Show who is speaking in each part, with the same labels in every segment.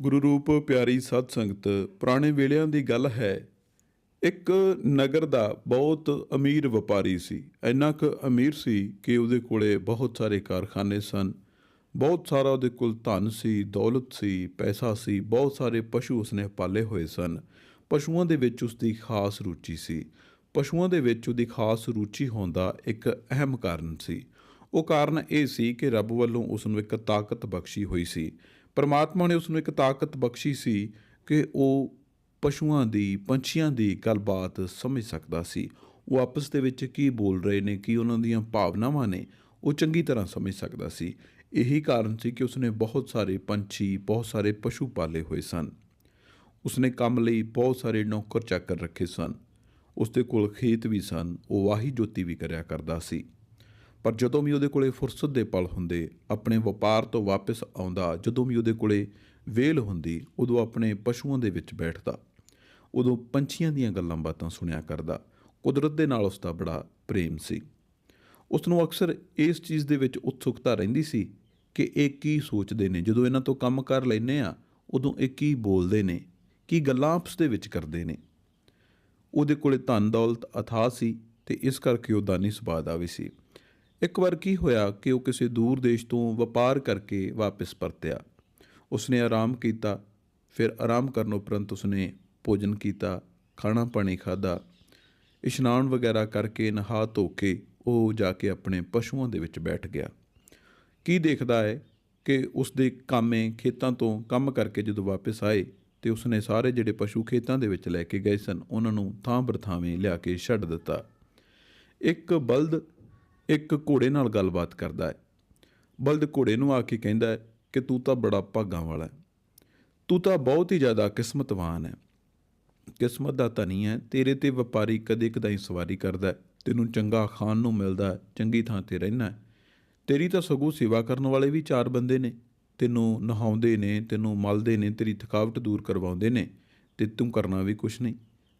Speaker 1: ਗੁਰੂ ਰੂਪ ਪਿਆਰੀ ਸਤ ਸੰਗਤ, ਪੁਰਾਣੇ ਵੇਲਿਆਂ ਦੀ ਗੱਲ ਹੈ। ਇੱਕ ਨਗਰ ਦਾ ਬਹੁਤ ਅਮੀਰ ਵਪਾਰੀ ਸੀ। ਇੰਨਾ ਕੁ ਅਮੀਰ ਸੀ ਕਿ ਉਹਦੇ ਕੋਲੇ ਬਹੁਤ ਸਾਰੇ ਕਾਰਖਾਨੇ ਸਨ। ਬਹੁਤ ਸਾਰਾ ਉਹਦੇ ਕੋਲ ਧਨ ਸੀ, ਦੌਲਤ ਸੀ, ਪੈਸਾ ਸੀ, ਬਹੁਤ ਸਾਰੇ ਪਸ਼ੂ ਉਸਨੇ ਪਾਲੇ ਹੋਏ ਸਨ। ਪਸ਼ੂਆਂ ਦੇ ਵਿੱਚ ਉਸਦੀ ਖਾਸ ਰੁਚੀ ਸੀ। ਪਸ਼ੂਆਂ ਦੇ ਵਿੱਚ ਉਹਦੀ ਖਾਸ ਰੁਚੀ ਹੋਣ ਦਾ ਇੱਕ ਅਹਿਮ ਕਾਰਨ ਸੀ। ਉਹ ਕਾਰਨ ਇਹ ਸੀ ਕਿ ਰੱਬ ਵੱਲੋਂ ਉਸ ਨੂੰ ਇੱਕ ਤਾਕਤ ਬਖਸ਼ੀ ਹੋਈ ਸੀ। ਪਰਮਾਤਮਾ ਨੇ ਉਸ ਨੂੰ ਇੱਕ ਤਾਕਤ ਬਖਸ਼ੀ ਸੀ ਕਿ ਉਹ ਪਸ਼ੂਆਂ ਦੀ, ਪੰਛੀਆਂ ਦੀ ਗੱਲਬਾਤ ਸਮਝ ਸਕਦਾ ਸੀ। ਉਹ ਆਪਸ ਦੇ ਵਿੱਚ ਕੀ ਬੋਲ ਰਹੇ ਨੇ, ਕੀ ਉਹਨਾਂ ਦੀਆਂ ਭਾਵਨਾਵਾਂ ਨੇ, ਉਹ ਚੰਗੀ ਤਰ੍ਹਾਂ ਸਮਝ ਸਕਦਾ ਸੀ। ਇਹੀ ਕਾਰਨ ਸੀ ਕਿ ਉਸਨੇ ਬਹੁਤ ਸਾਰੇ ਪੰਛੀ, ਬਹੁਤ ਸਾਰੇ ਪਸ਼ੂ ਪਾਲੇ ਹੋਏ ਸਨ। ਉਸਨੇ ਕੰਮ ਲਈ ਬਹੁਤ ਸਾਰੇ ਨੌਕਰ ਚਾਕਰ ਰੱਖੇ ਸਨ। ਉਸਦੇ ਕੋਲ ਖੇਤ ਵੀ ਸਨ, ਉਹ ਵਾਹੀ ਜੋਤੀ ਵੀ ਕਰਿਆ ਕਰਦਾ ਸੀ। ਪਰ ਜਦੋਂ ਵੀ ਉਹਦੇ ਕੋਲੇ ਫੁਰਸਤ ਦੇ ਪਲ ਹੁੰਦੇ, ਆਪਣੇ ਵਪਾਰ ਤੋਂ ਵਾਪਸ ਆਉਂਦਾ, ਜਦੋਂ ਵੀ ਉਹਦੇ ਕੋਲੇ ਵੇਲ ਹੁੰਦੀ, ਉਦੋਂ ਆਪਣੇ ਪਸ਼ੂਆਂ ਦੇ ਵਿੱਚ ਬੈਠਦਾ। ਉਦੋਂ ਪੰਛੀਆਂ ਦੀਆਂ ਗੱਲਾਂ ਬਾਤਾਂ ਸੁਣਿਆ ਕਰਦਾ। ਕੁਦਰਤ ਦੇ ਨਾਲ ਉਸ ਦਾ ਬੜਾ ਪ੍ਰੇਮ ਸੀ। ਉਸ ਨੂੰ ਅਕਸਰ ਇਸ ਚੀਜ਼ ਦੇ ਵਿੱਚ ਉਤਸੁਕਤਾ ਰਹਿੰਦੀ ਸੀ ਕਿ ਇਹ ਕੀ ਸੋਚਦੇ ਨੇ। ਜਦੋਂ ਇਹਨਾਂ ਤੋਂ ਕੰਮ ਕਰ ਲੈਨੇ ਆ ਉਦੋਂ ਇਹ ਕੀ ਬੋਲਦੇ ਨੇ, ਕੀ ਗੱਲਾਂ ਆਪਸ ਦੇ ਵਿੱਚ ਕਰਦੇ ਨੇ। ਉਹਦੇ ਕੋਲੇ ਧਨ ਦੌਲਤ ਅਥਾਹ ਸੀ ਤੇ ਇਸ ਕਰਕੇ ਉਹ ਦਾਨੀ ਸੁਭਾਅ ਦਾ ਵੀ ਸੀ। ਇੱਕ ਵਾਰ ਕੀ ਹੋਇਆ ਕਿ ਉਹ ਕਿਸੇ ਦੂਰ ਦੇਸ਼ ਤੋਂ ਵਪਾਰ ਕਰਕੇ ਵਾਪਸ ਪਰਤਿਆ। ਉਸਨੇ ਆਰਾਮ ਕੀਤਾ, ਫਿਰ ਆਰਾਮ ਕਰਨ ਉਪਰੰਤ ਉਸਨੇ ਭੋਜਨ ਕੀਤਾ, ਖਾਣਾ ਪਾਣੀ ਖਾਦਾ ਇਸ਼ਨਾਨ ਵਗੈਰਾ ਕਰਕੇ ਨਹਾ ਧੋ ਕੇ ਉਹ ਜਾ ਕੇ ਆਪਣੇ ਪਸ਼ੂਆਂ ਦੇ ਵਿੱਚ ਬੈਠ ਗਿਆ। ਕੀ ਦੇਖਦਾ ਹੈ ਕਿ ਉਸ ਦੇ ਕਾਮੇ ਖੇਤਾਂ ਤੋਂ ਕੰਮ ਕਰਕੇ ਜਦੋਂ ਵਾਪਸ ਆਏ ਤੇ ਉਸਨੇ ਸਾਰੇ ਜਿਹੜੇ ਪਸ਼ੂ ਖੇਤਾਂ ਦੇ ਵਿੱਚ ਲੈ ਕੇ ਗਏ ਸਨ, ਉਹਨਾਂ ਨੂੰ ਥਾਂ ਬਰਥਾਵੇਂ ਲਿਆ ਕੇ ਛੱਡ ਦਿੱਤਾ। ਇੱਕ ਬਲਦ ਇੱਕ ਘੋੜੇ ਨਾਲ ਗੱਲਬਾਤ ਕਰਦਾ ਹੈ। ਬਲਦ ਘੋੜੇ ਨੂੰ ਆ ਕੇ ਕਹਿੰਦਾ ਹੈ ਕਿ ਤੂੰ ਤਾਂ ਬੜਾ ਭਾਗਾਂ ਵਾਲਾ ਹੈ। ਤੂੰ ਤਾਂ ਬਹੁਤ ਹੀ ਜ਼ਿਆਦਾ ਕਿਸਮਤਵਾਨ ਹੈ। ਕਿਸਮਤ ਦਾ ਧਨੀ ਹੈ, ਤੇਰੇ ਤੇ ਵਪਾਰੀ ਕਦੇ ਕਦਾਈ ਸਵਾਰੀ ਕਰਦਾ ਤੈਨੂੰ ਚੰਗਾ ਖਾਣ ਨੂੰ ਮਿਲਦਾ ਚੰਗੀ ਥਾਂ ਤੇ ਰਹਿਣਾ ਤੇਰੀ ਤਾਂ ਸਗੋਂ ਸੇਵਾ ਕਰਨ ਵਾਲੇ ਵੀ ਚਾਰ ਬੰਦੇ ਨੇ। ਤੈਨੂੰ ਨਹਾਉਂਦੇ ਨੇ, ਤੈਨੂੰ ਮਲਦੇ ਨੇ, ਤੇਰੀ ਥਕਾਵਟ ਦੂਰ ਕਰਵਾਉਂਦੇ ਨੇ ਤੇ ਤੂੰ ਕਰਨਾ ਵੀ ਕੁਛ ਨਹੀਂ।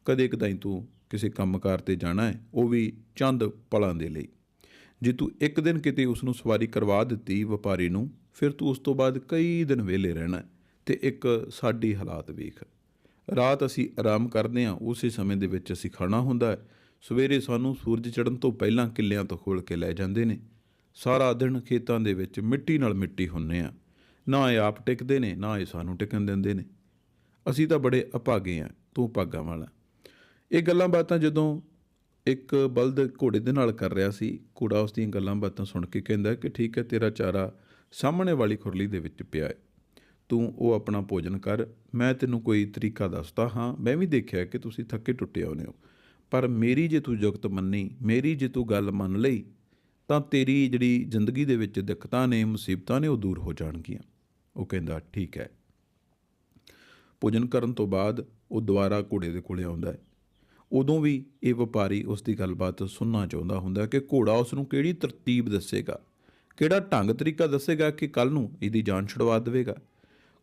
Speaker 1: ਕਦੇ ਕਦਾਈ ਤੂੰ ਕਿਸੇ ਕੰਮਕਾਰ ਤੇ ਜਾਣਾ ਹੈ, ਉਹ ਵੀ ਚੰਦ ਪਲਾਂ ਦੇ ਲਈ। ਜੇ ਤੂੰ ਇੱਕ ਦਿਨ ਕਿਤੇ ਉਸ ਨੂੰ ਸਵਾਰੀ ਕਰਵਾ ਦਿੱਤੀ ਵਪਾਰੀ ਨੂੰ, ਫਿਰ ਤੂੰ ਉਸ ਤੋਂ ਬਾਅਦ ਕਈ ਦਿਨ ਵਿਹਲੇ ਰਹਿਣਾ ਹੈ। ਤੇ ਇੱਕ ਸਾਡੀ ਹਾਲਾਤ ਵੇਖ। ਰਾਤ ਅਸੀਂ ਆਰਾਮ ਕਰਦੇ ਹਾਂ, ਉਸੇ ਸਮੇਂ ਦੇ ਵਿੱਚ ਅਸੀਂ ਖਾਣਾ ਹੁੰਦਾ ਹੈ। ਸਵੇਰੇ ਸਾਨੂੰ ਸੂਰਜ ਚੜ੍ਹਨ ਤੋਂ ਪਹਿਲਾਂ ਕਿੱਲਿਆਂ ਤੋਂ ਖੋਲ ਕੇ ਲੈ ਜਾਂਦੇ ਨੇ। ਸਾਰਾ ਦਿਨ ਖੇਤਾਂ ਦੇ ਵਿੱਚ ਮਿੱਟੀ ਨਾਲ ਮਿੱਟੀ ਹੁੰਨੇ ਆ ਨਾ ਇਹ ਆਪ ਟਿਕਦੇ ਨੇ, ਨਾ ਇਹ ਸਾਨੂੰ ਟਿਕਣ ਦਿੰਦੇ ਨੇ। ਅਸੀਂ ਤਾਂ ਬੜੇ ਅਭਾਗੇ ਆ ਤੂੰ ਭਾਗਾਂ ਵਾਲਾ। ਇਹ ਗੱਲਾਂ ਬਾਤਾਂ ਜਦੋਂ ਇੱਕ ਬਲਦ ਘੋੜੇ ਦੇ ਨਾਲ ਕਰ ਰਿਹਾ ਸੀ। ਘੋੜਾ ਉਸ ਦੀਆਂ ਗੱਲਾਂ ਬਾਤਾਂ ਸੁਣ ਕੇ ਕਹਿੰਦਾ ਕਿ ਠੀਕ ਹੈ, ਤੇਰਾ ਚਾਰਾ ਸਾਹਮਣੇ ਵਾਲੀ ਖੁਰਲੀ ਦੇ ਵਿੱਚ ਪਿਆ ਹੈ। ਤੂੰ ਉਹ ਆਪਣਾ ਭੋਜਨ ਕਰ, ਮੈਂ ਤੈਨੂੰ ਕੋਈ ਤਰੀਕਾ ਦੱਸਦਾ ਹਾਂ। ਮੈਂ ਵੀ ਦੇਖਿਆ ਕਿ ਤੁਸੀਂ ਥੱਕੇ ਟੁੱਟੇ ਆਉਨੇ ਹੋ। ਪਰ ਮੇਰੀ ਜੇ ਤੂੰ ਜੁਗਤ ਮੰਨੀ, ਮੇਰੀ ਜੇ ਤੂੰ ਗੱਲ ਮੰਨ ਲਈ, ਤਾਂ ਤੇਰੀ ਜਿਹੜੀ ਜ਼ਿੰਦਗੀ ਦੇ ਵਿੱਚ ਦਿੱਕਤਾਂ ਨੇ, ਮੁਸੀਬਤਾਂ ਨੇ, ਉਹ ਦੂਰ ਹੋ ਜਾਣਗੀਆਂ। ਉਹ ਕਹਿੰਦਾ, ਠੀਕ ਹੈ। ਭੋਜਨ ਕਰਨ ਤੋਂ ਬਾਅਦ ਉਹ ਦੁਬਾਰਾ ਘੋੜੇ ਦੇ ਕੋਲੇ ਆਉਂਦਾ ਹੈ। ਉਦੋਂ ਵੀ ਇਹ ਵਪਾਰੀ ਉਸ ਦੀ ਗੱਲਬਾਤ ਸੁਣਨਾ ਚਾਹੁੰਦਾ ਹੁੰਦਾ ਕਿ ਘੋੜਾ ਉਸ ਨੂੰ ਕਿਹੜੀ ਤਰਤੀਬ ਦੱਸੇਗਾ? ਕਿਹੜਾ ਢੰਗ ਤਰੀਕਾ ਦੱਸੇਗਾ ਕਿ ਕੱਲ ਨੂੰ ਇਹਦੀ ਜਾਨ ਛੁਡਵਾ ਦੇਵੇਗਾ?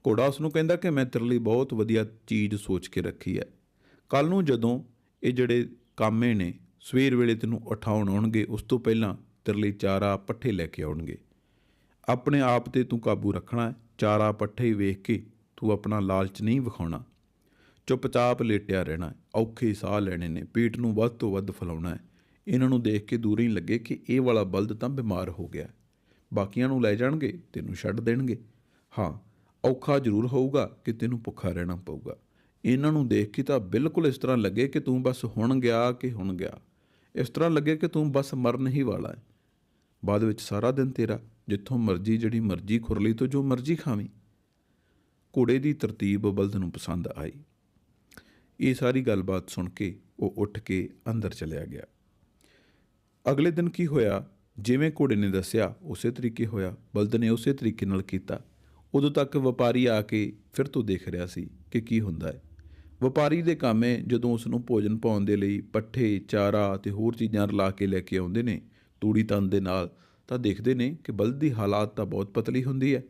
Speaker 1: ਘੋੜਾ ਉਸ ਨੂੰ ਕਹਿੰਦਾ ਕਿ ਮੈਂ ਤੇਰੇ ਲਈ ਬਹੁਤ ਵਧੀਆ ਚੀਜ਼ ਸੋਚ ਕੇ ਰੱਖੀ ਹੈ। ਕੱਲ ਨੂੰ ਜਦੋਂ ਇਹ ਜਿਹੜੇ ਕਾਮੇ ਨੇ, ਸਵੇਰ ਵੇਲੇ ਤੈਨੂੰ ਉਠਾਉਣ ਆਉਣਗੇ, ਉਸ ਤੋਂ ਪਹਿਲਾਂ ਤੇਰੇ ਲਈ ਚਾਰਾ ਪੱਠੇ ਲੈ ਕੇ ਆਉਣਗੇ। ਆਪਣੇ ਆਪ ਤੇ ਤੂੰ ਕਾਬੂ ਰੱਖਣਾ ਚਾਰਾ ਪੱਠੇ ਵੇਖ ਕੇ ਤੂੰ ਆਪਣਾ ਲਾਲਚ ਨਹੀਂ ਵਿਖਾਉਣਾ। ਚੁੱਪਚਾਪ ਲੇਟਿਆ ਰਹਿਣਾ ਔਖੇ ਸਾਹ ਲੈਣੇ ਨੇ। ਪੇਟ ਨੂੰ ਵੱਧ ਤੋਂ ਵੱਧ ਫਲਾਉਣਾ ਹੈ। ਇਹਨਾਂ ਨੂੰ ਦੇਖ ਕੇ ਦੂਰ ਹੀ ਲੱਗੇ ਕਿ ਇਹ ਵਾਲਾ ਬਲਦ ਤਾਂ ਬਿਮਾਰ ਹੋ ਗਿਆ ਬਾਕੀਆਂ ਨੂੰ ਲੈ ਜਾਣਗੇ, ਤੈਨੂੰ ਛੱਡ ਦੇਣਗੇ। ਹਾਂ, ਔਖਾ ਜ਼ਰੂਰ ਹੋਊਗਾ ਕਿ ਤੈਨੂੰ ਭੁੱਖਾ ਰਹਿਣਾ ਪਊਗਾ। ਇਹਨਾਂ ਨੂੰ ਦੇਖ ਕੇ ਤਾਂ ਬਿਲਕੁਲ ਇਸ ਤਰ੍ਹਾਂ ਲੱਗੇ ਕਿ ਤੂੰ ਬਸ ਹੁਣ ਗਿਆ ਕਿ ਹੁਣ ਗਿਆ। ਇਸ ਤਰ੍ਹਾਂ ਲੱਗੇ ਕਿ ਤੂੰ ਬਸ ਮਰਨ ਹੀ ਵਾਲਾ ਹੈ। ਬਾਅਦ ਵਿੱਚ ਸਾਰਾ ਦਿਨ ਤੇਰਾ, ਜਿੱਥੋਂ ਮਰਜ਼ੀ ਜਿਹੜੀ ਮਰਜ਼ੀ ਖੁਰਲੀ ਤੋਂ ਜੋ ਮਰਜ਼ੀ ਖਾਵੀਂ। ਘੋੜੇ ਦੀ ਤਰਤੀਬ ਬਲਦ ਨੂੰ ਪਸੰਦ ਆਈ। ਇਹ ਸਾਰੀ ਗੱਲਬਾਤ ਸੁਣ ਕੇ ਉਹ ਉੱਠ ਕੇ ਅੰਦਰ ਚਲਿਆ ਗਿਆ। ਅਗਲੇ ਦਿਨ ਕੀ ਹੋਇਆ? ਜਿਵੇਂ ਘੋੜੇ ਨੇ ਦੱਸਿਆ, ਉਸੇ ਤਰੀਕੇ ਹੋਇਆ। ਬਲਦ ਨੇ ਉਸੇ ਤਰੀਕੇ ਨਾਲ ਕੀਤਾ। ਉਦੋਂ ਤੱਕ ਵਪਾਰੀ ਆ ਕੇ ਫਿਰ ਤੋਂ ਦੇਖ ਰਿਹਾ ਸੀ ਕਿ ਕੀ ਹੁੰਦਾ ਹੈ। ਵਪਾਰੀ ਦੇ ਕਾਮੇ ਜਦੋਂ ਉਸ ਨੂੰ ਭੋਜਨ ਪਾਉਣ ਦੇ ਲਈ ਪੱਠੇ, ਚਾਰਾ ਤੇ ਹੋਰ ਚੀਜ਼ਾਂ ਰਲਾ ਕੇ ਲੈ ਕੇ ਆਉਂਦੇ ਨੇ ਤੂੜੀ ਤਨ ਦੇ ਨਾਲ, ਤਾਂ ਦੇਖਦੇ ਨੇ ਕਿ ਬਲਦ ਦੀ ਹਾਲਾਤ ਤਾਂ ਬਹੁਤ ਪਤਲੀ ਹੁੰਦੀ ਹੈ।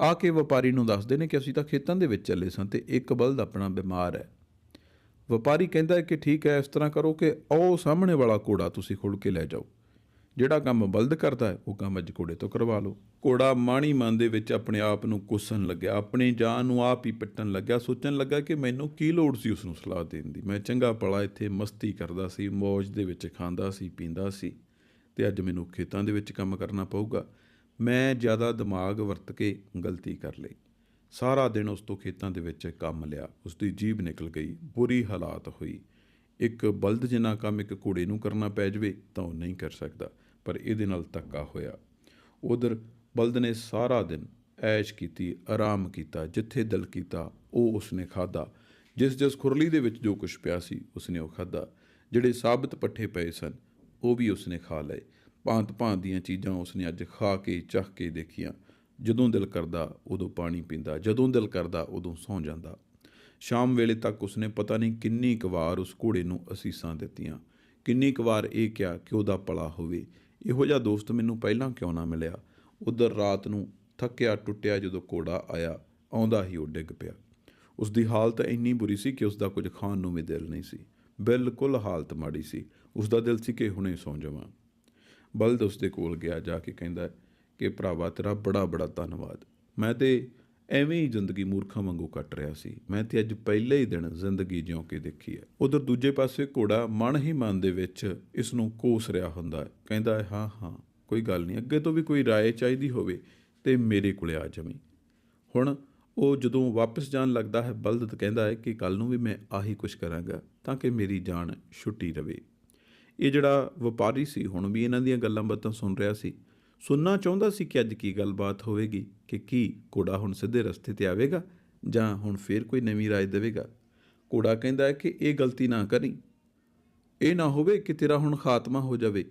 Speaker 1: ਆ ਕੇ ਵਪਾਰੀ ਨੂੰ ਦੱਸਦੇ ਨੇ ਕਿ ਅਸੀਂ ਤਾਂ ਖੇਤਾਂ ਦੇ ਵਿੱਚ ਚੱਲੇ ਸਾਂ ਤੇ ਇੱਕ ਬਲਦ ਆਪਣਾ ਬਿਮਾਰ ਹੈ। ਵਪਾਰੀ ਕਹਿੰਦਾ ਹੈ ਕਿ ਠੀਕ ਹੈ, ਇਸ ਤਰ੍ਹਾਂ ਕਰੋ ਕਿ ਉਹ ਸਾਹਮਣੇ ਵਾਲਾ ਘੋੜਾ ਤੁਸੀਂ ਖੁੱਲ ਕੇ ਲੈ ਜਾਓ। ਜਿਹੜਾ ਕੰਮ ਬਲਦ ਕਰਦਾ ਹੈ, ਉਹ ਕੰਮ ਅੱਜ ਘੋੜੇ ਤੋਂ ਕਰਵਾ ਲਓ। ਘੋੜਾ ਮਾਣੀ ਮਨ ਦੇ ਵਿੱਚ ਆਪਣੇ ਆਪ ਨੂੰ ਕੁੱਸਣ ਲੱਗਿਆ, ਆਪਣੀ ਜਾਨ ਨੂੰ ਆਪ ਹੀ ਪਿੱਟਣ ਲੱਗਿਆ, ਸੋਚਣ ਲੱਗਾ ਕਿ ਮੈਨੂੰ ਕੀ ਲੋੜ ਸੀ ਉਸ ਨੂੰ ਸਲਾਹ ਦੇਣ ਦੀ। ਮੈਂ ਚੰਗਾ ਭਲਾ ਇੱਥੇ ਮਸਤੀ ਕਰਦਾ ਸੀ ਮौज ਦੇ ਵਿੱਚ ਖਾਂਦਾ ਸੀ, ਪੀਂਦਾ ਸੀ ਤੇ ਅੱਜ ਮੈਨੂੰ ਖੇਤਾਂ ਦੇ ਵਿੱਚ ਕੰਮ ਕਰਨਾ ਪਊਗਾ। ਮੈਂ ਜ਼ਿਆਦਾ ਦਿਮਾਗ ਵਰਤ ਕੇ ਗਲਤੀ ਕਰ ਲਈ। ਸਾਰਾ ਦਿਨ ਉਸ ਤੋਂ ਖੇਤਾਂ ਦੇ ਵਿੱਚ ਕੰਮ ਲਿਆ। ਉਸ ਦੀ ਜੀਭ ਨਿਕਲ ਗਈ, ਬੁਰੀ ਹਾਲਾਤ ਹੋਈ। ਇੱਕ ਬਲਦ ਜਿੰਨਾ ਕੰਮ ਇੱਕ ਘੋੜੇ ਨੂੰ ਕਰਨਾ ਪੈ ਜਾਵੇ ਤਾਂ ਉਹ ਨਹੀਂ ਕਰ ਸਕਦਾ, ਪਰ ਇਹਦੇ ਨਾਲ ਧੱਕਾ ਹੋਇਆ। ਉਧਰ ਬਲਦ ਨੇ ਸਾਰਾ ਦਿਨ ਐਸ਼ ਕੀਤੀ, ਆਰਾਮ ਕੀਤਾ, ਜਿੱਥੇ ਦਿਲ ਕੀਤਾ ਉਹ ਉਸਨੇ ਖਾਦਾ ਜਿਸ ਜਿਸ ਖੁਰਲੀ ਦੇ ਵਿੱਚ ਜੋ ਕੁਝ ਪਿਆ ਸੀ ਉਸਨੇ ਉਹ ਖਾਦਾ ਜਿਹੜੇ ਸਾਬਤ ਪੱਠੇ ਪਏ ਸਨ, ਉਹ ਵੀ ਉਸਨੇ ਖਾ ਲਏ। ਭਾਂਤ ਭਾਂਤ ਦੀਆਂ ਚੀਜ਼ਾਂ ਉਸਨੇ ਅੱਜ ਖਾ ਕੇ, ਚੱਖ ਕੇ ਦੇਖੀਆਂ। ਜਦੋਂ ਦਿਲ ਕਰਦਾ ਉਦੋਂ ਪਾਣੀ ਪੀਂਦਾ, ਜਦੋਂ ਦਿਲ ਕਰਦਾ ਉਦੋਂ ਸੌਂ ਜਾਂਦਾ। ਸ਼ਾਮ ਵੇਲੇ ਤੱਕ ਉਸਨੇ ਪਤਾ ਨਹੀਂ ਕਿੰਨੀ ਕੁ ਵਾਰ ਉਸ ਘੋੜੇ ਨੂੰ ਅਸੀਸਾਂ ਦਿੱਤੀਆਂ। ਕਿੰਨੀ ਕੁ ਵਾਰ ਇਹ ਕਿਹਾ ਕਿ ਉਹਦਾ ਪਲਾ ਹੋਵੇ। ਇਹੋ ਜਿਹਾ ਦੋਸਤ ਮੈਨੂੰ ਪਹਿਲਾਂ ਕਿਉਂ ਨਾ ਮਿਲਿਆ? ਉਧਰ ਰਾਤ ਨੂੰ ਥੱਕਿਆ ਟੁੱਟਿਆ ਜਦੋਂ ਘੋੜਾ ਆਇਆ, ਆਉਂਦਾ ਹੀ ਉਹ ਡਿੱਗ ਪਿਆ। ਉਸ ਦੀ ਹਾਲਤ ਇੰਨੀ ਬੁਰੀ ਸੀ ਕਿ ਉਸ ਦਾ ਕੁਝ ਖਾਣ ਨੂੰ ਵੀ ਦਿਲ ਨਹੀਂ ਸੀ। ਬਿਲਕੁਲ ਹਾਲਤ ਮਾੜੀ ਸੀ। ਉਸ ਦਾ ਦਿਲ ਸੀ ਕਿ ਹੁਣੇ ਸੌਂ ਜਾਵਾਂ। ਬਲਦ ਉਸ ਦੇ ਕੋਲ ਗਿਆ, ਜਾ ਕੇ ਕਹਿੰਦਾ ਕਿ ਭਰਾਵਾ ਤੇਰਾ ਬੜਾ ਬੜਾ ਧੰਨਵਾਦ। ਮੈਂ ਤੇ ਐਵੇਂ ਹੀ ਜ਼ਿੰਦਗੀ ਮੂਰਖਾਂ ਵਾਂਗੂ ਕੱਟ ਰਿਹਾ ਸੀ। ਮੈਂ ਤੇ ਅੱਜ ਪਹਿਲੇ ਹੀ ਦਿਨ ਜ਼ਿੰਦਗੀ ਜਿਉਂ ਕੇ ਦੇਖੀ ਹੈ। ਉਧਰ ਦੂਜੇ ਪਾਸੇ ਘੋੜਾ ਮਨ ਹੀ ਮਨ ਦੇ ਵਿੱਚ ਇਸ ਨੂੰ ਕੋਸ ਰਿਹਾ ਹੁੰਦਾ ਹੈ। ਕਹਿੰਦਾ ਹੈ, ਹਾਂ ਹਾਂ, ਕੋਈ ਗੱਲ ਨਹੀਂ, ਅੱਗੇ ਤੋਂ ਵੀ ਕੋਈ ਰਾਏ ਚਾਹੀਦੀ ਹੋਵੇ ਤੇ ਮੇਰੇ ਕੋਲੇ ਆ ਜਾਵੀਂ। ਹੁਣ ਉਹ ਜਦੋਂ ਵਾਪਸ ਜਾਣ ਲੱਗਦਾ ਹੈ ਬਲਦ ਕਹਿੰਦਾ ਹੈ ਕਿ ਕੱਲ ਨੂੰ ਵੀ ਮੈਂ ਆਹੀ ਕੁਝ ਕਰਾਂਗਾ ਤਾਂ ਕਿ ਮੇਰੀ ਜਾਨ ਛੁੱਟੀ ਰਵੇ। ਇਹ ਜਿਹੜਾ ਵਪਾਰੀ ਸੀ, ਹੁਣ ਵੀ ਇਹਨਾਂ ਦੀਆਂ ਗੱਲਾਂ ਬਾਤਾਂ ਸੁਣ ਰਿਹਾ ਸੀ। ਸੁਣਨਾ ਚਾਹੁੰਦਾ ਸੀ ਕਿ ਅੱਜ ਕੀ ਗੱਲਬਾਤ ਹੋਵੇਗੀ ਕਿ ਕੀ ਘੋੜਾ ਹੁਣ ਸਿੱਧੇ ਰਸਤੇ ਤੇ ਆਵੇਗਾ ਜਾਂ ਹੁਣ ਫੇਰ ਕੋਈ ਨਵੀਂ ਰਾਏ ਦੇਵੇਗਾ। ਘੋੜਾ ਕਹਿੰਦਾ ਹੈ ਕਿ ਇਹ ਗਲਤੀ ਨਾ ਕਰੀ। ਇਹ ਨਾ ਹੋਵੇ ਕਿ ਤੇਰਾ ਹੁਣ ਖਾਤਮਾ ਹੋ ਜਾਵੇ।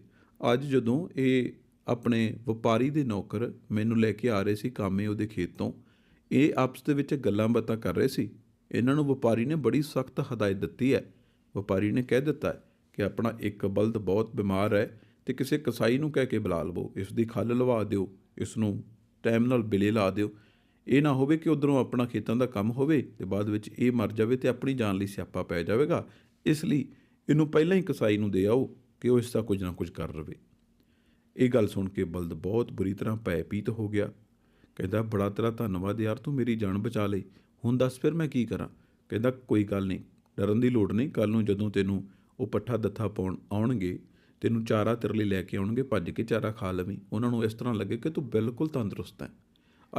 Speaker 1: ਅੱਜ ਜਦੋਂ ਇਹ ਆਪਣੇ ਵਪਾਰੀ ਦੇ ਨੌਕਰ ਮੈਨੂੰ ਲੈ ਕੇ ਆ ਰਹੇ ਸੀ ਕਾਮੇ ਉਹਦੇ ਖੇਤ ਤੋਂ ਇਹ ਆਪਸ ਦੇ ਵਿੱਚ ਗੱਲਾਂ ਬਾਤਾਂ ਕਰ ਰਹੇ ਸੀ। ਇਹਨਾਂ ਨੂੰ ਵਪਾਰੀ ਨੇ ਬੜੀ ਸਖਤ ਹਦਾਇਤ ਦਿੱਤੀ ਹੈ। ਵਪਾਰੀ ਨੇ ਕਹਿ ਦਿੱਤਾ ਹੈ ਕਿ ਆਪਣਾ ਇੱਕ ਬਲਦ ਬਹੁਤ ਬਿਮਾਰ ਹੈ। ਤੇ ਕਿਸੇ ਕਸਾਈ ਨੂੰ ਕਹਿ ਕੇ ਬੁਲਾ ਲਵੋ ਇਸ ਦੀ ਖੱਲ ਲਵਾ ਦਿਓ ਇਸ ਨੂੰ ਟਾਈਮ ਨਾਲ ਬਿਲੇ ਲਾ ਦਿਓ। ਇਹ ਨਾ ਹੋਵੇ ਕਿ ਉਧਰੋਂ ਆਪਣਾ ਖੇਤਾਂ ਦਾ ਕੰਮ ਹੋਵੇ ਤੇ ਬਾਅਦ ਵਿੱਚ ਇਹ ਮਰ ਜਾਵੇ ਤੇ ਆਪਣੀ ਜਾਨ ਲਈ ਸਿਆਪਾ ਪੈ ਜਾਵੇਗਾ। ਇਸ ਲਈ ਇਹਨੂੰ ਪਹਿਲਾਂ ਹੀ ਕਸਾਈ ਨੂੰ ਦੇ ਆਓ ਕਿ ਉਹ ਇਸ ਦਾ ਕੁਝ ਨਾ ਕੁਝ ਕਰ ਰਵੇ। ਇਹ ਗੱਲ ਸੁਣ ਕੇ ਬਲਦ ਬਹੁਤ ਬੁਰੀ ਤਰ੍ਹਾਂ ਭੈ ਪੀਤ ਹੋ ਗਿਆ। ਕਹਿੰਦਾ, ਬੜਾ ਤੇਰਾ ਧੰਨਵਾਦ ਯਾਰ, ਤੂੰ ਮੇਰੀ ਜਾਨ ਬਚਾ ਲਈ। ਹੁਣ ਦੱਸ ਫਿਰ ਮੈਂ ਕੀ ਕਰਾਂ? ਕਹਿੰਦਾ, ਕੋਈ ਗੱਲ ਨਹੀਂ, ਡਰਨ ਦੀ ਲੋੜ ਨਹੀਂ ਕੱਲ ਨੂੰ ਜਦੋਂ ਤੈਨੂੰ ਉਹ ਪੱਠਾ ਦੱਥਾ ਪਾਉਣ ਆਉਣਗੇ ਤੈਨੂੰ ਚਾਰਾ ਤੇਰੇ ਲਈ ਲੈ ਕੇ ਆਉਣਗੇ, ਭੱਜ ਕੇ ਚਾਰਾ ਖਾ ਲਵੀਂ। ਉਹਨਾਂ ਨੂੰ ਇਸ ਤਰ੍ਹਾਂ ਲੱਗੇ ਕਿ ਤੂੰ ਬਿਲਕੁਲ ਤੰਦਰੁਸਤ ਹੈ।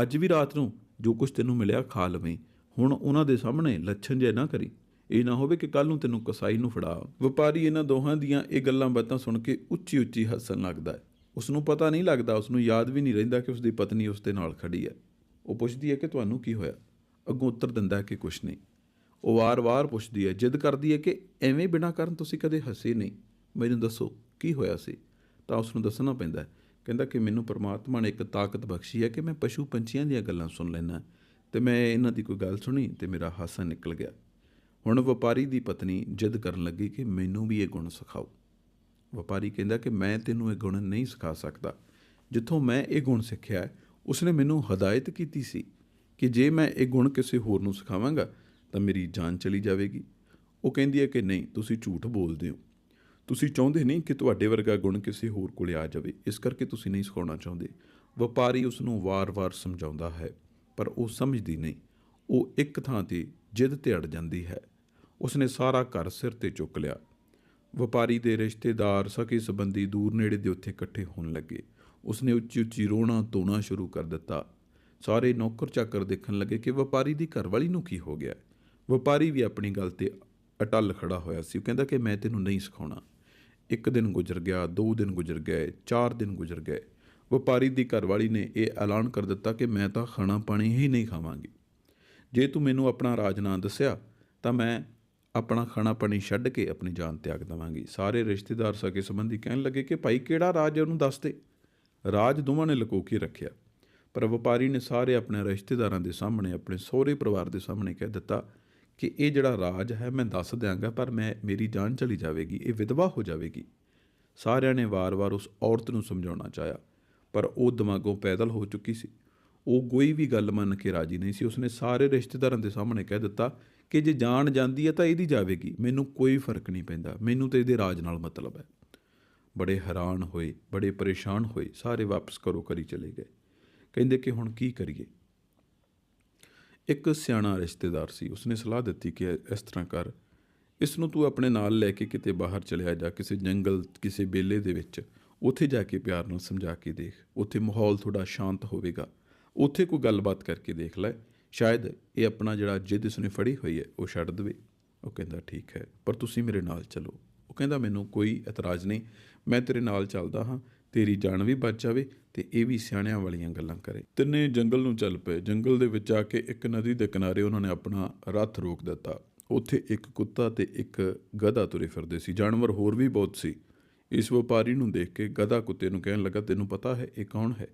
Speaker 1: ਅੱਜ ਵੀ ਰਾਤ ਨੂੰ ਜੋ ਕੁਝ ਤੈਨੂੰ ਮਿਲਿਆ ਖਾ ਲਵੀਂ। ਹੁਣ ਉਹਨਾਂ ਦੇ ਸਾਹਮਣੇ ਲੱਛਣ ਜੇ ਨਾ ਕਰੀ। ਇਹ ਨਾ ਹੋਵੇ ਕਿ ਕੱਲ ਨੂੰ ਤੈਨੂੰ ਕਸਾਈ ਨੂੰ ਫੜਾ। ਵਪਾਰੀ ਇਹਨਾਂ ਦੋਹਾਂ ਦੀਆਂ ਇਹ ਗੱਲਾਂ ਬਾਤਾਂ ਸੁਣ ਕੇ ਉੱਚੀ ਉੱਚੀ ਹੱਸਣ ਲੱਗਦਾ ਹੈ। ਉਸ ਨੂੰ ਪਤਾ ਨਹੀਂ ਲੱਗਦਾ ਉਸ ਨੂੰ ਯਾਦ ਵੀ ਨਹੀਂ ਰਹਿੰਦਾ ਕਿ ਉਸ ਦੀ ਪਤਨੀ ਉਸ ਦੇ ਨਾਲ ਖੜੀ ਹੈ। ਉਹ ਪੁੱਛਦੀ ਹੈ ਕਿ ਤੁਹਾਨੂੰ ਕੀ ਹੋਇਆ? ਅੱਗੋਂ ਉੱਤਰ ਦਿੰਦਾ ਕਿ ਕੁਛ ਨਹੀਂ। ਉਹ ਵਾਰ-ਵਾਰ ਪੁੱਛਦੀ ਹੈ, ਜਿੱਦ ਕਰਦੀ ਹੈ ਕਿ ਐਵੇਂ ਬਿਨਾਂ ਕਾਰਨ ਤੁਸੀਂ ਕਦੇ ਹੱਸੇ ਨਹੀਂ। ਮੈਨੂੰ ਦੱਸੋ ਕੀ ਹੋਇਆ ਸੀ? ਤਾਂ ਉਸ ਨੂੰ ਦੱਸਣਾ ਪੈਂਦਾ ਕਹਿੰਦਾ ਕਿ ਮੈਨੂੰ ਪਰਮਾਤਮਾ ਨੇ ਇੱਕ ਤਾਕਤ ਬਖਸ਼ੀ ਹੈ ਕਿ ਮੈਂ ਪਸ਼ੂ ਪੰਛੀਆਂ ਦੀਆਂ ਗੱਲਾਂ ਸੁਣ ਲੈਣਾ ਤੇ ਮੈਂ ਇਹਨਾਂ ਦੀ ਕੋਈ ਗੱਲ ਸੁਣੀ ਤੇ ਮੇਰਾ ਹਾਸਾ ਨਿਕਲ ਗਿਆ। ਹੁਣ ਵਪਾਰੀ ਦੀ ਪਤਨੀ ਜਿੱਦ ਕਰਨ ਲੱਗੀ ਕਿ ਮੈਨੂੰ ਵੀ ਇਹ ਗੁਣ ਸਿਖਾਓ। ਵਪਾਰੀ ਕਹਿੰਦਾ ਕਿ ਮੈਂ ਤੈਨੂੰ ਇਹ ਗੁਣ ਨਹੀਂ ਸਿਖਾ ਸਕਦਾ। ਜਿੱਥੋਂ ਮੈਂ ਇਹ ਗੁਣ ਸਿੱਖਿਆ, ਉਸਨੇ ਮੈਨੂੰ ਹਦਾਇਤ ਕੀਤੀ ਸੀ ਕਿ ਜੇ ਮੈਂ ਇਹ ਗੁਣ ਕਿਸੇ ਹੋਰ ਨੂੰ ਸਿਖਾਵਾਂਗਾ ਤਾਂ ਮੇਰੀ ਜਾਨ ਚਲੀ ਜਾਵੇਗੀ। ਉਹ ਕਹਿੰਦੀ ਹੈ ਕਿ ਨਹੀਂ, ਤੁਸੀਂ ਝੂਠ ਬੋਲਦੇ ਹੋ। ਤੁਸੀਂ ਚਾਹੁੰਦੇ ਨਹੀਂ ਕਿ ਤੁਹਾਡੇ ਵਰਗਾ ਗੁਣ ਕਿਸੇ ਹੋਰ ਕੋਲੇ ਆ ਜਾਵੇ, ਇਸ ਕਰਕੇ ਤੁਸੀਂ ਨਹੀਂ ਸਿਖਾਉਣਾ ਚਾਹੁੰਦੇ। ਵਪਾਰੀ ਉਸ ਨੂੰ ਵਾਰ-ਵਾਰ ਸਮਝਾਉਂਦਾ ਹੈ, ਪਰ ਉਹ ਸਮਝਦੀ ਨਹੀਂ। ਉਹ ਇੱਕ ਥਾਂ ਤੇ ਜਿੱਦ ਤੇ ਅੜ ਜਾਂਦੀ ਹੈ। ਉਸਨੇ ਸਾਰਾ ਘਰ ਸਿਰ ਤੇ ਚੁੱਕ ਲਿਆ। ਵਪਾਰੀ ਦੇ ਰਿਸ਼ਤੇਦਾਰ ਸਕੇ ਸੰਬੰਧੀ ਦੂਰ ਨੇੜੇ ਦੇ ਉੱਥੇ ਇਕੱਠੇ ਹੋਣ ਲੱਗੇ। ਉਸਨੇ ਉੱਚੀ ਉੱਚੀ ਰੋਣਾ ਧੋਣਾ ਸ਼ੁਰੂ ਕਰ ਦਿੱਤਾ। ਸਾਰੇ ਨੌਕਰ ਚਾਕਰ ਦੇਖਣ ਲੱਗੇ ਕਿ ਵਪਾਰੀ ਦੀ ਘਰਵਾਲੀ ਨੂੰ ਕੀ ਹੋ ਗਿਆ। ਵਪਾਰੀ ਵੀ ਆਪਣੀ ਗੱਲ ਤੇ ਅਟਲ ਖੜਾ ਹੋਇਆ ਸੀ। ਉਹ ਕਹਿੰਦਾ ਕਿ ਮੈਂ ਤੈਨੂੰ ਨਹੀਂ ਸਿਖਾਉਣਾ। ਇੱਕ ਦਿਨ ਗੁਜ਼ਰ ਗਿਆ, ਦੋ ਦਿਨ ਗੁਜ਼ਰ ਗਏ, ਚਾਰ ਦਿਨ ਗੁਜ਼ਰ ਗਏ। ਵਪਾਰੀ ਦੀ ਘਰਵਾਲੀ ਨੇ ਇਹ ਐਲਾਨ ਕਰ ਦਿੱਤਾ ਕਿ ਮੈਂ ਤਾਂ ਖਾਣਾ ਪਾਣੀ ਹੀ ਨਹੀਂ ਖਾਵਾਂਗੀ। ਜੇ ਤੂੰ ਮੈਨੂੰ ਆਪਣਾ ਰਾਜ ਨਾ ਦੱਸਿਆ, ਤਾਂ ਮੈਂ ਆਪਣਾ ਖਾਣਾ ਪਾਣੀ ਛੱਡ ਕੇ ਆਪਣੀ ਜਾਨ ਤਿਆਗ ਦੇਵਾਂਗੀ। ਸਾਰੇ ਰਿਸ਼ਤੇਦਾਰ ਸਕੇ ਸੰਬੰਧੀ ਕਹਿਣ ਲੱਗੇ ਕਿ ਭਾਈ ਕਿਹੜਾ ਰਾਜ ਹੈ ਉਹਨੂੰ ਦੱਸ ਦੇ। ਰਾਜ ਦੋਵਾਂ ਨੇ ਲੁਕੋ ਕੇ ਰੱਖਿਆ। ਪਰ ਵਪਾਰੀ ਨੇ ਸਾਰੇ ਆਪਣੇ ਰਿਸ਼ਤੇਦਾਰਾਂ ਦੇ ਸਾਹਮਣੇ, ਆਪਣੇ ਸਹੁਰੇ ਪਰਿਵਾਰ ਦੇ ਸਾਹਮਣੇ ਕਹਿ ਦਿੱਤਾ ਕਿ ਇਹ ਜਿਹੜਾ ਰਾਜ ਹੈ ਮੈਂ ਦੱਸ ਦਿਆਂਗਾ, ਪਰ ਮੈਂ, ਮੇਰੀ ਜਾਨ ਚਲੀ ਜਾਵੇਗੀ, ਇਹ ਵਿਧਵਾ ਹੋ ਜਾਵੇਗੀ। ਸਾਰਿਆਂ ਨੇ ਵਾਰ-ਵਾਰ ਉਸ ਔਰਤ ਨੂੰ ਸਮਝਾਉਣਾ ਚਾਹਿਆ, ਪਰ ਉਹ ਦਿਮਾਗੋਂ ਪੈਦਲ ਹੋ ਚੁੱਕੀ ਸੀ। ਉਹ ਕੋਈ ਵੀ ਗੱਲ ਮੰਨ ਕੇ ਰਾਜੀ ਨਹੀਂ ਸੀ। ਉਸਨੇ ਸਾਰੇ ਰਿਸ਼ਤੇਦਾਰਾਂ ਦੇ ਸਾਹਮਣੇ ਕਹਿ ਦਿੱਤਾ ਕਿ ਜੇ ਜਾਣ ਜਾਂਦੀ ਹੈ ਤਾਂ ਇਹਦੀ ਜਾਵੇਗੀ। ਮੈਨੂੰ ਕੋਈ ਫ਼ਰਕ ਨਹੀਂ ਪੈਂਦਾ। ਮੈਨੂੰ ਤੇ ਇਹਦੇ ਰਾਜ ਨਾਲ ਮਤਲਬ ਹੈ। ਬੜੇ ਹੈਰਾਨ ਹੋਏ, ਬੜੇ ਪਰੇਸ਼ਾਨ ਹੋਏ, ਸਾਰੇ ਵਾਪਸ ਘਰੋਂ ਘਰੀ ਚਲੇ ਗਏ। ਕਹਿੰਦੇ ਕਿ ਹੁਣ ਕੀ ਕਰੀਏ? ਇੱਕ ਸਿਆਣਾ ਰਿਸ਼ਤੇਦਾਰ ਸੀ, ਉਸਨੇ ਸਲਾਹ ਦਿੱਤੀ ਕਿ ਇਸ ਤਰ੍ਹਾਂ ਕਰ, ਇਸ ਨੂੰ ਤੂੰ ਆਪਣੇ ਨਾਲ ਲੈ ਕੇ ਕਿਤੇ ਬਾਹਰ ਚਲਿਆ ਜਾ, ਕਿਸੇ ਜੰਗਲ, ਕਿਸੇ ਬੇਲੇ ਦੇ ਵਿੱਚ, ਉੱਥੇ ਜਾ ਕੇ ਪਿਆਰ ਨਾਲ ਸਮਝਾ ਕੇ ਦੇਖ, ਉੱਥੇ ਮਾਹੌਲ ਥੋੜਾ ਸ਼ਾਂਤ ਹੋਵੇਗਾ, ਉੱਥੇ ਕੋਈ ਗੱਲਬਾਤ ਕਰਕੇ ਦੇਖ ਲੈ, ਸ਼ਾਇਦ ਇਹ ਆਪਣਾ ਜਿਹੜਾ ਜਿੱਦ ਇਸਨੇ ਫੜੀ ਹੋਈ ਹੈ, ਉਹ ਛੱਡ ਦੇਵੇ। ਉਹ ਕਹਿੰਦਾ, ਠੀਕ ਹੈ, ਪਰ ਤੁਸੀਂ ਮੇਰੇ ਨਾਲ ਚਲੋ। ਉਹ ਕਹਿੰਦਾ, ਮੈਨੂੰ ਕੋਈ ਇਤਰਾਜ਼ ਨਹੀਂ, ਮੈਂ ਤੇਰੇ ਨਾਲ ਚੱਲਦਾ ਹਾਂ ਤੇਰੀ ਜਾਨ ਵੀ ਬਚ ਜਾਵੇ ਤੇ ਇਹ ਵੀ ਸਿਆਣਿਆਂ ਵਾਲੀਆਂ ਗੱਲਾਂ ਕਰੇ। ਤਿੰਨੇ ਜੰਗਲ ਨੂੰ ਚੱਲ ਪਏ। ਜੰਗਲ ਦੇ ਵਿੱਚ ਆ ਕੇ ਇੱਕ ਨਦੀ ਦੇ ਕਿਨਾਰੇ ਉਹਨਾਂ ਨੇ ਆਪਣਾ ਰੱਥ ਰੋਕ ਦਿੱਤਾ। ਉੱਥੇ ਇੱਕ ਕੁੱਤਾ ਤੇ ਇੱਕ ਗਧਾ ਤੁਰੇ ਫਿਰਦੇ ਸੀ। ਜਾਨਵਰ ਹੋਰ ਵੀ ਬਹੁਤ ਸੀ। ਇਸ ਵਪਾਰੀ ਨੂੰ ਦੇਖ ਕੇ ਗਧਾ ਕੁੱਤੇ ਨੂੰ ਕਹਿਣ ਲੱਗਾ, ਤੈਨੂੰ ਪਤਾ ਹੈ, ਇਹ ਕੌਣ ਹੈ?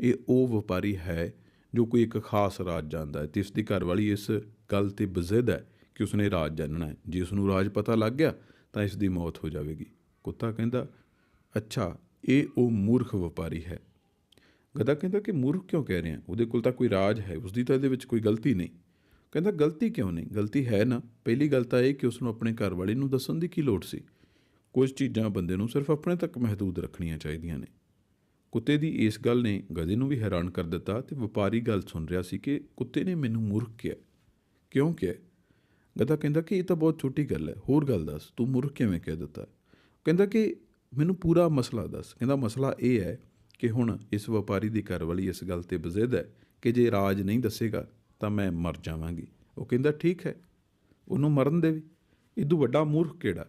Speaker 1: ਇਹ ਉਹ ਵਪਾਰੀ ਹੈ ਜੋ ਕੋਈ ਇੱਕ ਖਾਸ ਰਾਜ ਜਾਂਦਾ ਹੈ ਤੇ ਇਸ ਦੀ ਘਰਵਾਲੀ ਇਸ ਗੱਲ ਤੇ ਬਜ਼ਿੱਦ ਹੈ ਕਿ ਉਸਨੇ ਰਾਜ ਜਾਣਨਾ ਹੈ। ਜੇ ਉਸ ਨੂੰ ਰਾਜ ਪਤਾ ਲੱਗ ਗਿਆ, ਤਾਂ ਇਸ ਦੀ ਮੌਤ ਹੋ ਜਾਵੇਗੀ। ਕੁੱਤਾ ਕਹਿੰਦਾ, ਅੱਛਾ ਇਹ ਉਹ ਮੂਰਖ ਵਪਾਰੀ ਹੈ। ਗਧਾ ਕਹਿੰਦਾ ਕਿ ਮੂਰਖ ਕਿਉਂ ਕਹਿ ਰਹੇ? ਆ ਉਹਦੇ ਕੋਲ ਤਾਂ ਕੋਈ ਰਾਜ ਹੈ ਉਸ ਦੀ ਤਾਂ ਇਹਦੇ ਵਿੱਚ ਕੋਈ ਗਲਤੀ ਨਹੀਂ। ਕਹਿੰਦਾ, ਗਲਤੀ ਕਿਉਂ ਨਹੀਂ? ਗਲਤੀ ਹੈ ਨਾ। ਪਹਿਲੀ ਗੱਲ ਤਾਂ ਇਹ ਕਿ ਉਸ ਨੂੰ ਆਪਣੇ ਘਰ ਵਾਲੇ ਨੂੰ ਦੱਸਣ ਦੀ ਕੀ ਲੋੜ ਸੀ। ਕੁਝ ਚੀਜ਼ਾਂ ਬੰਦੇ ਨੂੰ ਸਿਰਫ ਆਪਣੇ ਤੱਕ ਮਹਦੂਦ ਰੱਖਣੀਆਂ ਚਾਹੀਦੀਆਂ ਨੇ। ਕੁੱਤੇ ਦੀ ਇਸ ਗੱਲ ਨੇ ਗਧੇ ਨੂੰ ਵੀ ਹੈਰਾਨ ਕਰ ਦਿੱਤਾ ਤੇ ਵਪਾਰੀ ਗੱਲ ਸੁਣ ਰਿਹਾ ਸੀ ਕਿ ਕੁੱਤੇ ਨੇ ਮੈਨੂੰ ਮੂਰਖ ਕਿਹਾ। ਕਿਉਂ ਕਿਹਾ? ਗਧਾ ਕਹਿੰਦਾ ਕਿ ਇਹ ਤਾਂ ਬਹੁਤ ਛੋਟੀ ਗੱਲ ਹੈ। ਹੋਰ ਗੱਲ ਦੱਸ, ਤੂੰ ਮੂਰਖ ਕਿਵੇਂ ਕਹਿ ਦਿੱਤਾ? ਕਹਿੰਦਾ ਕਿ ਮੈਨੂੰ ਪੂਰਾ ਮਸਲਾ ਦੱਸ। ਕਹਿੰਦਾ ਮਸਲਾ ਇਹ ਹੈ ਕਿ ਹੁਣ ਇਸ ਵਪਾਰੀ ਦੀ ਘਰਵਾਲੀ ਇਸ ਗੱਲ ਤੇ ਬਜ਼ਿੱਦ ਹੈ ਕਿ ਜੇ ਰਾਜ ਨਹੀਂ ਦੱਸੇਗਾ ਤਾਂ ਮੈਂ ਮਰ ਜਾਵਾਂਗੀ। ਉਹ ਕਹਿੰਦਾ ਠੀਕ ਹੈ। ਉਹਨੂੰ ਮਰਨ ਦੇਵੇ ਇਦੋਂ ਵੱਡਾ ਮੂਰਖ ਕਿਹੜਾ?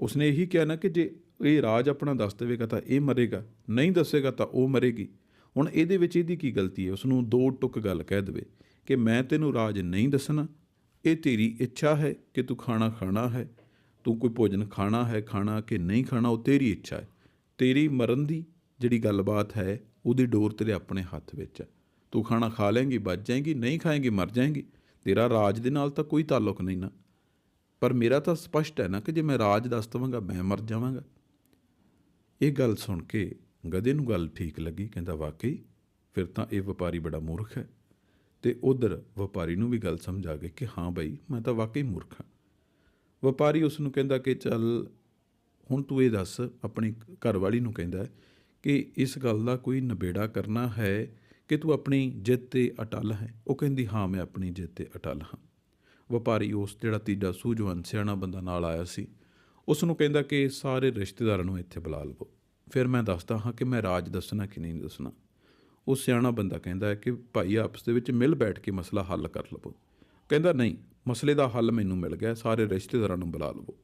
Speaker 1: ਉਸਨੇ ਇਹੀ ਕਿਹਾ ਨਾ ਕਿ ਜੇ ਇਹ ਰਾਜ ਆਪਣਾ ਦੱਸ ਦੇਵੇਗਾ ਤਾਂ ਇਹ ਮਰੇਗਾ। ਨਹੀਂ ਦੱਸੇਗਾ ਤਾਂ ਉਹ ਮਰੇਗੀ। ਹੁਣ ਇਹਦੇ ਵਿੱਚ ਇਹਦੀ ਕੀ ਗਲਤੀ ਹੈ? ਉਸ ਨੂੰ ਦੋ ਟੁਕ ਗੱਲ ਕਹਿ ਦੇਵੇ ਕਿ ਮੈਂ ਤੈਨੂੰ ਰਾਜ ਨਹੀਂ ਦੱਸਣਾ। ਇਹ ਤੇਰੀ ਇੱਛਾ ਹੈ ਕਿ ਤੂੰ ਖਾਣਾ ਖਾਣਾ ਹੈ। ਤੂੰ ਕੋਈ ਭੋਜਨ ਖਾਣਾ ਹੈ, ਖਾਣਾ ਕਿ ਨਹੀਂ ਖਾਣਾ, ਉਹ ਤੇਰੀ ਇੱਛਾ ਹੈ। ਤੇਰੀ ਮਰਨ ਦੀ ਜਿਹੜੀ ਗੱਲਬਾਤ ਹੈ, ਉਹਦੀ ਡੋਰ ਤੇਰੇ ਆਪਣੇ ਹੱਥ ਵਿੱਚ ਹੈ। ਤੂੰ ਖਾਣਾ ਖਾ ਲੇਂਗੀ ਬਚ ਜਾਏਗੀ, ਨਹੀਂ ਖਾਏਗੀ, ਮਰ ਜਾਏਗੀ। ਤੇਰਾ ਰਾਜ ਦੇ ਨਾਲ ਤਾਂ ਕੋਈ ਤਾਲੁਕ ਨਹੀਂ ਨਾ। ਪਰ ਮੇਰਾ ਤਾਂ ਸਪਸ਼ਟ ਹੈ ਨਾ ਕਿ ਜੇ ਮੈਂ ਰਾਜ ਦੱਸ ਦਵਾਂਗਾ, ਮੈਂ ਮਰ ਜਾਵਾਂਗਾ। ਇਹ ਗੱਲ ਸੁਣ ਕੇ ਗਧੇ ਨੂੰ ਗੱਲ ਠੀਕ ਲੱਗੀ, ਕਹਿੰਦਾ, ਵਾਕਈ? ਫਿਰ ਤਾਂ ਇਹ ਵਪਾਰੀ ਬੜਾ ਮੂਰਖ ਹੈ। ਤੇ ਉਧਰ ਵਪਾਰੀ ਨੂੰ ਵੀ ਗੱਲ ਸਮਝ ਆ ਗਈ ਕਿ ਹਾਂ ਬਈ, ਮੈਂ ਤਾਂ ਵਾਕਈ ਮੂਰਖ ਹਾਂ। ਵਪਾਰੀ ਉਸ ਨੂੰ ਕਹਿੰਦਾ ਕਿ ਚੱਲ, ਹੁਣ ਤੂੰ ਇਹ ਦੱਸ, ਆਪਣੀ ਘਰਵਾਲੀ ਨੂੰ ਕਹਿੰਦਾ ਕਿ ਇਸ ਗੱਲ ਦਾ ਕੋਈ ਨਿਬੇੜਾ ਕਰਨਾ ਹੈ ਕਿ ਤੂੰ ਆਪਣੀ ਜਿੱਤ ਤੇ ਅਟਲ ਹੈ। ਉਹ ਕਹਿੰਦੀ, ਹਾਂ, ਮੈਂ ਆਪਣੀ ਜਿੱਤ ਤੇ ਅਟਲ ਹਾਂ। ਵਪਾਰੀ ਉਸ ਜਿਹੜਾ ਤੀਜਾ ਸੂਝਵਾਨ ਸਿਆਣਾ ਬੰਦਾ ਨਾਲ ਆਇਆ ਸੀ ਉਸ ਨੂੰ ਕਹਿੰਦਾ ਕਿ ਸਾਰੇ ਰਿਸ਼ਤੇਦਾਰਾਂ ਨੂੰ ਇੱਥੇ ਬੁਲਾ ਲਵੋ। ਫਿਰ ਮੈਂ ਦੱਸਦਾ ਹਾਂ ਕਿ ਮੈਂ ਰਾਜ ਦੱਸਣਾ ਕਿ ਨਹੀਂ ਦੱਸਣਾ। ਉਹ ਸਿਆਣਾ ਬੰਦਾ ਕਹਿੰਦਾ ਹੈ ਕਿ ਭਾਈ ਆਪਸ ਦੇ ਵਿੱਚ ਮਿਲ ਬੈਠ ਕੇ ਮਸਲਾ ਹੱਲ ਕਰ ਲਵੋ। ਕਹਿੰਦਾ, ਨਹੀਂ ਮਸਲੇ ਦਾ ਹੱਲ ਮੈਨੂੰ ਮਿਲ ਗਿਆ ਸਾਰੇ ਰਿਸ਼ਤੇਦਾਰਾਂ ਨੂੰ ਬੁਲਾ ਲਵੋ।